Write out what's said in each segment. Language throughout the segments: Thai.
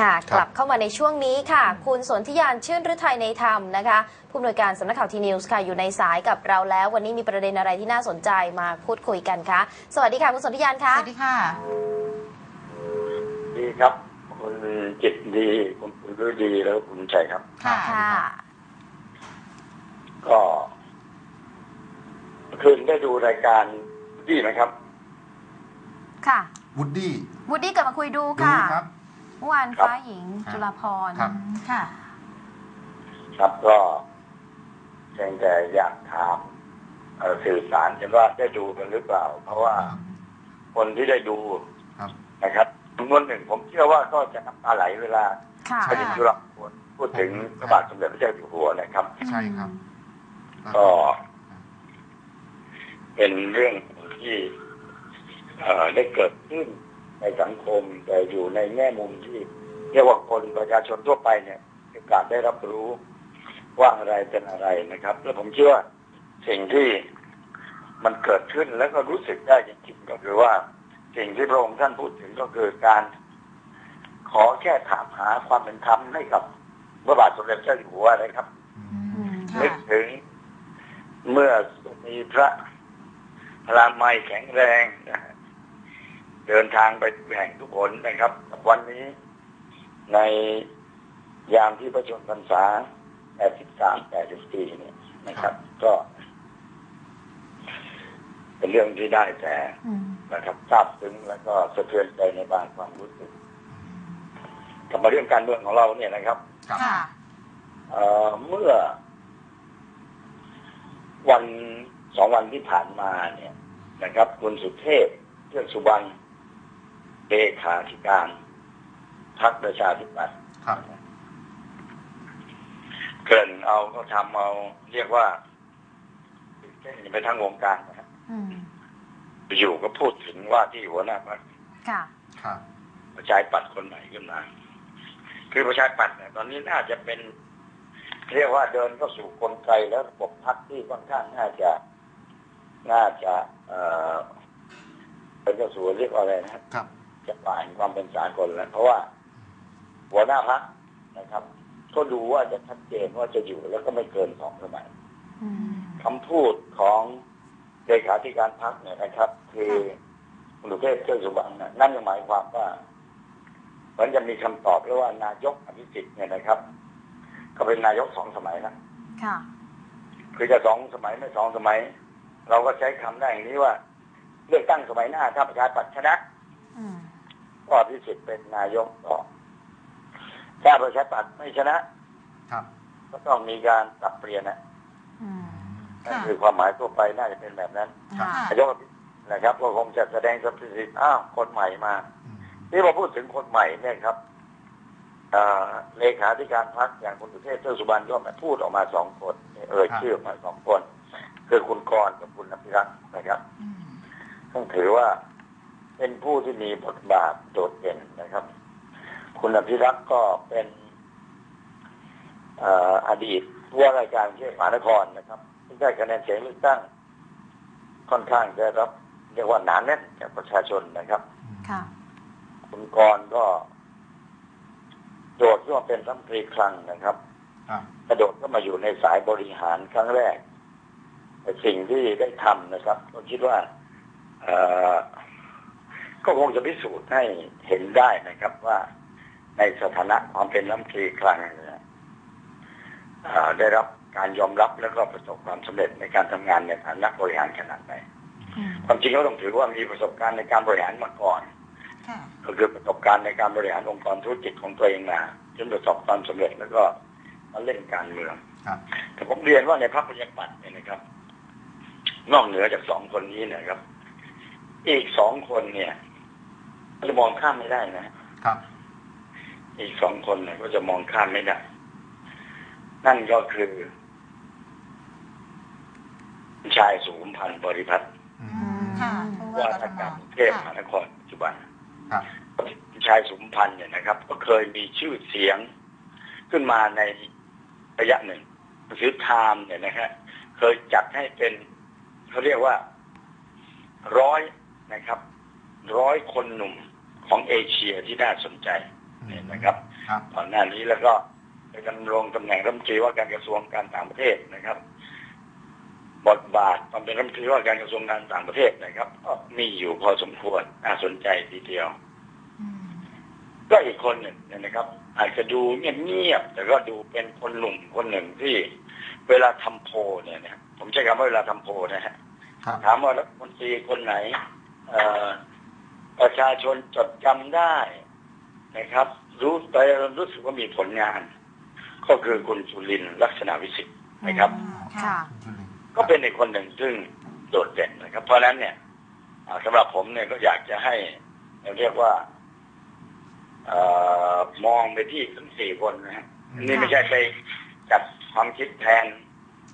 ค่ะครักบลับเข้ามาในช่วงนี้ค่ะ คุณสนธิยานชื่นฤทัยในธรรมนะคะ ผู้อำนวยการสำนักข่าวทีนิวส์ค่ะ อยู่ในสายกับเราแล้ว วันนี้มีประเด็นอะไรที่น่าสนใจมาพูดคุยกันคะสวัสดีค่ะ คุณสนธิยานสคะ วัสดีค่ะ ดีครับ คุณจิตดีคุณคุณรู้ดีแล้วคุณชัยครับ ค่ะ ค่ะ ก็เมื่อคืนได้ดูรายการดีไหมครับ ค่ะ วูดดี้ วูดดี้กลับมาคุยดูดูค่ะ ครับ เมื่อวานครับฟ้าหญิงจุฬาพรณ์ครับ ค่ะ ครับก็เพียงแต่อยากถามเอ่อสื่อสารกันว่าได้ดูกันหรือเปล่า เพราะว่าคนที่ได้ดูครับ นะครับจำนวนหนึ่งผมเชื่อว่าก็จะน้ำตาไหลเวลาค่ะไปถึงจุฬาภรณ์พูดถึงพระบาทสมเด็จพระเจ้าอยู่หัวนะครับ ใช่ครับก็เป็นเรื่องที่ เอ่อได้เกิดขึ้น ในสังคมแต่อยู่ในแง่มุมที่เรียกว่าคนประชาชนทั่วไปเนี่ยมีโอกาสได้รับรู้ว่าอะไรเป็นอะไรนะครับ แล้วผมเชื่อว่าสิ่งที่มันเกิดขึ้นแล้วก็รู้สึกได้จริงๆก็คือว่า สิ่งที่พระองค์ท่านพูดถึงก็คือการ ขอแค่ถามหาความเป็นธรรมให้กับพระบาทสมเด็จพระเจ้าอยู่หัวนะครับอืมค่ะนึกถึงเมื่อมีพระพลามัยแข็งแรงนะฮะ เดินทางไปแห่งทุกคนนะครับ วันนี้ในยามที่พระชนพรรษา 83 84เนี่ยนะครับ ก็ เป็นเรื่องที่ได้แต่อืมนะครับทราบซึ้งแล้วก็สะเทือนใจในบางความรู้สึกกลับมาเรื่องการเมืองของเราเนี่ยนะครับครับค่ะเอ่อเมื่อ วันสองวันที่ผ่านมาเนี่ยนะครับ คุณสุเทพเทือกสุบรรณ เลขาธิการพรรคประชาธิปัตย์ครับเกริ่นเอาก็ทำเอาเรียกว่าเส้นไปทั้งวงการนะฮะอืมอยู่ก็พูดถึงว่าที่หัวหน้าพรรคค่ะครับประชาธิปัตย์คนไหนขึ้นมาคือประชาธิปัตย์เนี่ยตอนนี้น่าจะเป็น เรียกว่าเดินเข้าสู่กลไกแล้วระบบพักที่ค่อนข้างน่าจะน่าจะ เอ่อเป็นเข้าสู่เรียกว่าอะไรนะครับ ครับจะป่าแห่งความเป็นสากลแล้ว เพราะว่าหัวหน้าพักนะครับ ก็ดูว่าจะชัดเจนว่าจะอยู่แล้วก็ไม่เกินสองสมัยอืมคำพูดของเลขาธิการพักเนี่ยนะครับ คือคุณสุเทพเทือกสุบรรณน่ะนั่นหมายความว่ามันจะมีคำตอบแล้วว่านายกอภิสิทธิ์เนี่ยนะครับเขาเป็นนายกสองสมัยนะค่ะคือจะสองสมัยไม่สองสมัย เราก็ใช้คำได้อย่างนี้ว่า เลือกตั้งสมัยหน้าถ้าประชาธิปัตย์ชนะอืม ก็อภิสิทธิ์เป็นนายกต่อถ้าประชาธิปัตย์ไม่ชนะ ครับ ก็ต้องมีการปรับเปลี่ยนนะอืมนั่นค่ะคือความหมายทั่วไปน่าจะเป็นแบบนั้นค่ะนายกนะครับก็คงจะแสดงสปิริตอ้าวคนใหม่มาอืมนี่พอพูดถึงคนใหม่เนี่ยครับเอ่อเลขาธิการพรรคอย่างคุณสุเทพเทือกสุบรรณก็มาพูดออกมาสองคน เอ่ยชื่อออกมาสองคน คือคุณกรณ์กับคุณอภิรักษ์นะครับอืมต้องถือว่า เป็นผู้ที่มีบทบาทโดดเด่นนะครับ คุณอภิรักษ์ก็เป็นเอ่ออดีตผู้ว่าราชการกรุงเทพมหานครนะครับที่ได้คะแนนเสียงเลือกตั้ง ค่อนข้างได้รับ เรียกว่าหนาแน่นจากประชาชนนะครับค่ะคุณกรณ์ก็ โดดขึ้นมาเป็นรัฐมนตรีคลังนะครับครับกระโดดเข้ามาอยู่ในสายบริหารครั้งแรกแต่สิ่งที่ได้ทำนะครับก็คิดว่าเอ่อ ก็คงจะพิสูจน์ให้เห็นได้นะครับว่าในสถานะความเป็นรัฐมนตรีคลังเนี่ยเอ่อได้รับการยอมรับแล้วก็ประสบความสำเร็จในการทำงานในฐานะบริหารขนาดไหนอืมความจริงก็ต้องถือว่ามีประสบการณ์ในการบริหารมาก่อนค่ะก็คือประสบการณ์ในการบริหารองค์กรธุรกิจของตัวเองมาจนประสบความสำเร็จแล้วก็มาเล่นการเมืองครับแต่ผมเรียนว่าในพรรคประชาธิปัตย์เนี่ยนะครับ นอกเหนือจากสองคนนี้เนะครับ อีกสองคนเนี่ย จะมองข้ามไม่ได้นะครับ อีกสองคนเนี่ยก็จะมองข้ามไม่ได้ นั่นก็คือชายสุขุมพันธ์บริพัตรอือืมมค่ะผู้ว่าว่ากทราชมการกรุงเทพมค่ะหานครปัจจุบันครับชายสุขุมพันธ์เนี่ยนะครับ ก็เคยมีชื่อเสียงขึ้นมาในระยะหนึ่งหนังสือไทม์เนี่ยนะฮะเคยจัดให้เป็นเขาเรียกว่าร้อยนะครับ ร้อยคนหนุ่มของเอเชียที่น่าสนใจอืเนี่ยนะครับครับก่อนหน้านี้แล้วก็ไปดำรงตำแหน่งรัฐมนตรีว่าการกระทรวงการต่างประเทศนะครับ บทบาทตอนเป็นรัฐมนตรีว่าการกระทรวงการต่างประเทศนะครับก็มีอยู่พอสมควรน่าสนใจทีเดียวอืมก็อีกคนหนึ่งเนี่ยนะครับ อาจจะดูเงียบๆแต่ก็ดูเป็นคนหนุ่มคนหนึ่งที่ เวลาทำโพลเนี่ยนะผมใช้คำว่าเวลาทำโพลนะฮะครับถามว่ารัฐมนตรีคนไหน เอ่อ ประชาชนจดจำได้นะครับ รู้ไปรู้สึกว่ามีผลงาน ก็คือคุณจุลินทร์ลักษณะวิสิทธิ์นะครับอืมค่ะคุณจุลินก็เป็นอีกคนหนึ่งซึ่งโดดเด่นนะครับ เพราะฉะนั้นเนี่ยอ่าสำหรับผมเนี่ยก็อยากจะให้เรียกว่าเอ่อมองไปที่ทั้งสี่คนนะฮะนี่ไม่ใช่ไปจัดความคิดแทน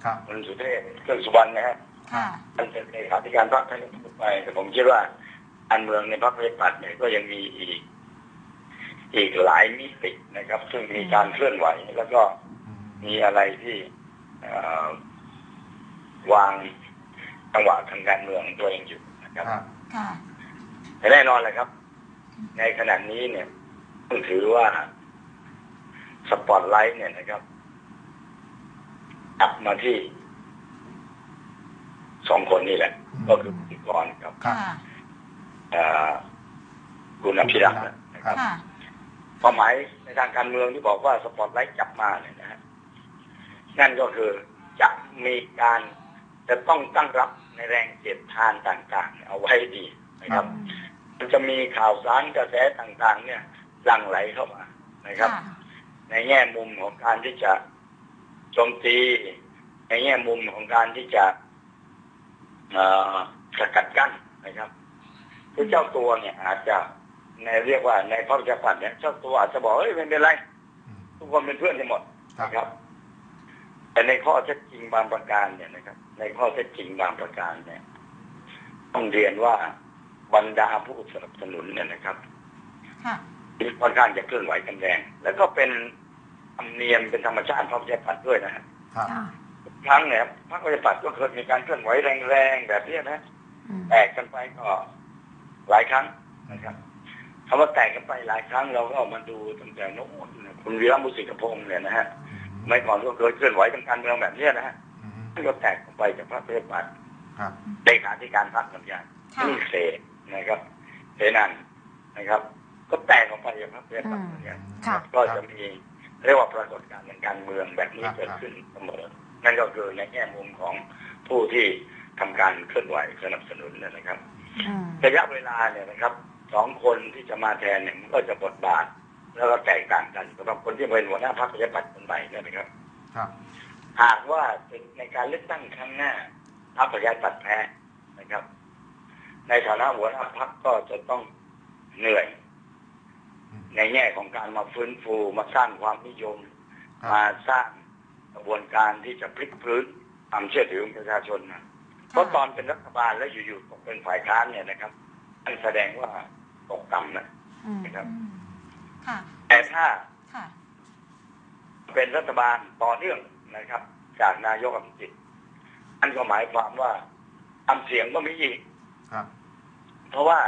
ครับคุณสุเทพเครื่องสุวรรณนะฮะค่ะท่านเป็นเลขาธิการพรรคท่านก็พูดไปแต่ผมคิดว่า อันเมืองในพรรคประชาธิปัตย์เนี่ยก็ยังมีอีก อีกหลายมิตินะครับ ซึ่งมีการเคลื่อนไหวแล้วก็อืมมีอะไรที่เอ่อวางจังหวะทางการเมืองตัวเองอยู่นะครับครับค่ะแต่แน่นอนเลยครับ ในขณะนี้เนี่ยต้องถือว่าสปอตไลท์เนี่ยนะครับจับมาที่สองคนนี่แหละ ก็คือคุณกรณ์กับครับ ค่ะเอ่อคุณอภิรักษ์นะครับค่ะ ความหมายในทางการเมืองที่บอกว่าสปอตไลท์จับมาเนี่ยนะฮะนั่นก็คือจะมีการจะต้องตั้งรับในแรงเสียดทานต่างๆ เอาไว้ดีนะครับ มันจะมีข่าวสารกระแสต่างๆ เนี่ยหลั่งไหลเข้ามานะครับค่ะในแง่มุมของการที่จะโจมตี ในแง่มุมของการที่จะเอ่อสกัดกั้นนะครับ คือเจ้าตัวเนี่ยอาจจะในเรียกว่าในพระประชาปัตย์เนี่ยเจ้าตัวอาจจะบอกเฮ้ยไม่เป็นไรอืมทุกคนเป็นเพื่อนกันหมดครับนะครับ แต่ในข้อเท็จจริงบางประการเนี่ยนะครับ ในข้อเท็จจริงบางประการเนี่ย ต้องเรียนว่าบรรดาผู้สนับสนุนเนี่ยนะครับค่ะมีค่อนข้างจะเคลื่อนไหวกันแรง แล้วก็เป็นธรรมเนียมเป็นธรรมชาติพระประชาปัตย์ด้วยนะฮะครับค่ะทุกครั้งเนี่ยพระประชาปัตย์ก็เคยมีการเคลื่อนไหวแรงๆแบบนี้นะอืมแตกกันไปก็ หลายครั้งนะครับคำว่าแตกกันไปหลายครั้งเราก็เอามาดูตั้งแต่โน้นนะคุณวีระมุสิกพงศ์เนี่ยนะฮะเมื่อก่อนก็เคยเคลื่อนไหวทางการเมืองแบบนี้นะฮะอืมท่านก็แตกออกไปจากพระประชาปัตย์ครับเลขาธิการพรรคเหมือนกันค่ะนี่เสนะครับเสนันนะครับ ก็แตกออกไปจากพรรคประชาปัตย์เหมือนกันค่ะก็จะมีเรียกว่าปรากฏการณ์ทางการเมืองแบบนี้ครับเกิดขึ้นเสมอนั่นก็คือในแง่มุมของผู้ที่ทำการเคลื่อนไหวสนับสนุนเนยนะครับอืม ระยะเวลาเนี่ยนะครับสองคนที่จะมาแทนเนี่ยมันก็จะบทบาท แล้วก็แตกต่างกันสำหรับคนที่เป็นหัวหน้าพรรคประชาธิปัตย์คนใหม่เนี่ยนะครับ ครับ หากว่าในการเลือกตั้งครั้งหน้าพรรคประชาธิปัตย์แพ้นะครับ ในฐานะหัวหน้าพรรคก็จะต้องเหนื่อยอืมในแง่ของการมาฟื้นฟูมาสร้างความนิยมครับมาสร้างกระบวนการที่จะพลิกพื้นความเชื่อถือของประชาชนนะ เพราะตอนเป็นรัฐบาลแล้วอยู่ๆตกเป็นฝ่ายค้านเนี่ยนะครับนั่นแสดงว่าตกต่ำนะอืมนะครับอืมค่ะแต่ถ้าค่ะเป็นรัฐบาลต่อเนื่องนะครับ จากนายกอภิสิทธิ์นั่นก็หมายความว่าทำเสียงก็มีอีกครับเพราะว่า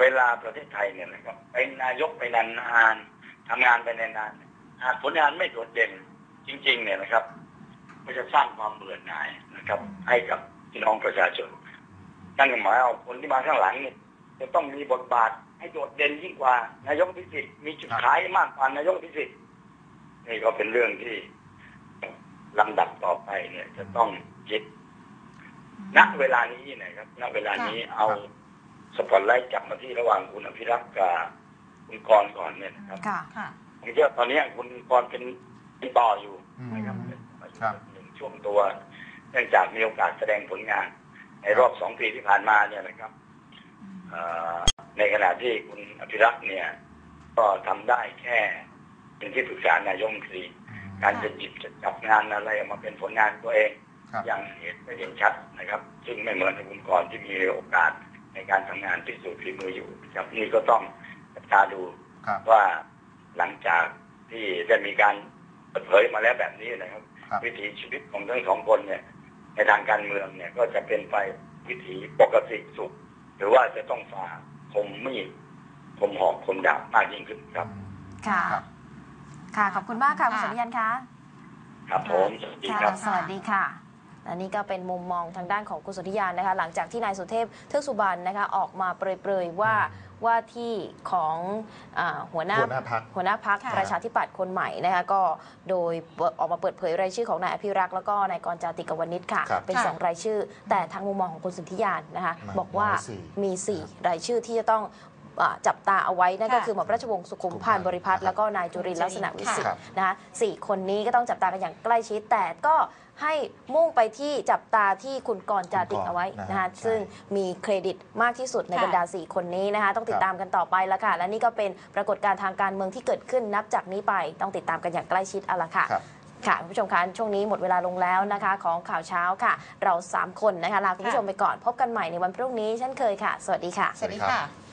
เวลาประเทศไทยเนี่ยนะครับเป็นนายกไปนานๆทำงานไปนานๆหากผลงานไม่โดดเด่นจริง ๆ เนี่ยนะครับ ก็จะสร้างความเบื่อหน่ายนะครับ ให้กับพี่น้องประชาชนนั่นก็หมายเอาคนที่มาข้างหลังเนี่ยจะต้องมีบทบาทให้โดดเด่นยิ่งกว่า นายกพิสิทธิ์มีจุดขายมากกว่านายกพิสิทธิ์นี่ก็เป็นเรื่องที่ลำดับต่อไปเนี่ย จะต้องคิดณเวลานี้นะครับณเวลานี้เอาสปอตไลท์จับมาที่ระหว่างคุณอภิรักษ์กับคุณกรณ์ก่อนเนี่ยนะครับค่ะค่ะผมเชื่อตอนนี้คุณกรณ์เป็นเป็นต่ออยู่นะครับอืมเป็น ครับหนึ่งช่วงตัว เนื่องจากมีโอกาสแสดงผลงาน ในรอบสองปีที่ผ่านมาเนี่ยนะครับเอ่อในขณะที่คุณอภิรักษ์เนี่ย ก็ทำได้แค่เป็นที่ปรึกษานายกรัฐมนตรีอืมการจะหยิบจะจับงานอะไรออกมาเป็นผลงานตัวเองครับยังเห็นไม่เห็นชัดนะครับ ซึ่งไม่เหมือนกับคุณกรณ์ที่มีโอกาสในการทำงานพิสูจน์ฝีมืออยู่ครับนี่ก็ต้องจับตาดูครับว่าหลังจากที่ได้มีการเปิดเผยมาแล้วแบบนี้นะครับครับ วิถีชีวิตของทั้งสองคนเนี่ย ในทางการเมืองเนี่ยก็จะเป็นไปวิถีปกติสุข หรือว่าจะต้องฝ่าคมมีดคมหอกคมดาบมากยิ่งขึ้นครับอืมค่ะครับค่ะ ขอบคุณมากค่ะคุณค่ะสนธิยันคะครับผมสวัสดีค่ะครับสวัสดีค่ะ และนี่ก็เป็นมุมมองทางด้านของคุณสนธิยานนะคะ หลังจากที่นายสุเทพเทือกสุบรรณนะคะออกมาเปรยๆว่าว่าที่ของอาหัวหน้าหัวหน้าพรรคหัวหน้าพักค่ะประชาธิปัตย์คนใหม่นะคะก็โดยออกมาเปิดเผยรายชื่อของนายอภิรักษ์แล้วก็นายกรจาติกวนิชค่ะครับเป็นค่ะสองรายชื่อ แต่ทางมุมมองของคุณสนธิยานนะคะมาบอกว่าน้อยสี่มีสี่รายชื่อที่จะต้องอ่าจับตาเอาไว้นั่นก็ค่ะคือหม่อมราชวงศ์สุขุมพันธ์บริพัตรแล้วก็นายจุรินทร์ลักษณะวิสิทครัธิ์บนะคะสี่คนนี้ก็ต้องจับตากันอย่างใกล้ชิดแต่ก็ ให้มุ่งไปที่จับตาที่คุณกรณ์จาติกเอาไว้นะนะฮะคะใช่ซึ่งมีเครดิตมากที่สุดในค่ะบรรดา 4 คนนี้นะคะ ต้องติดตามกันต่อไปแล้วค่ะ และนี่ก็เป็นปรากฏการณ์ทางการเมืองที่เกิดขึ้นนับจากนี้ไป ต้องติดตามกันอย่างใกล้ชิดเอาละค่ะครับค่ะคุณผู้ชมคะช่วงนี้หมดเวลาลงแล้วนะคะ ของข่าวเช้าค่ะ เรา 3 คนนะคะลาคุณผู้ชมไปก่อนพบกันใหม่ในวันพรุ่งนี้เช่นเคยค่ะ สวัสดีค่ะ สวัสดีสวัสดีครัค่ะบ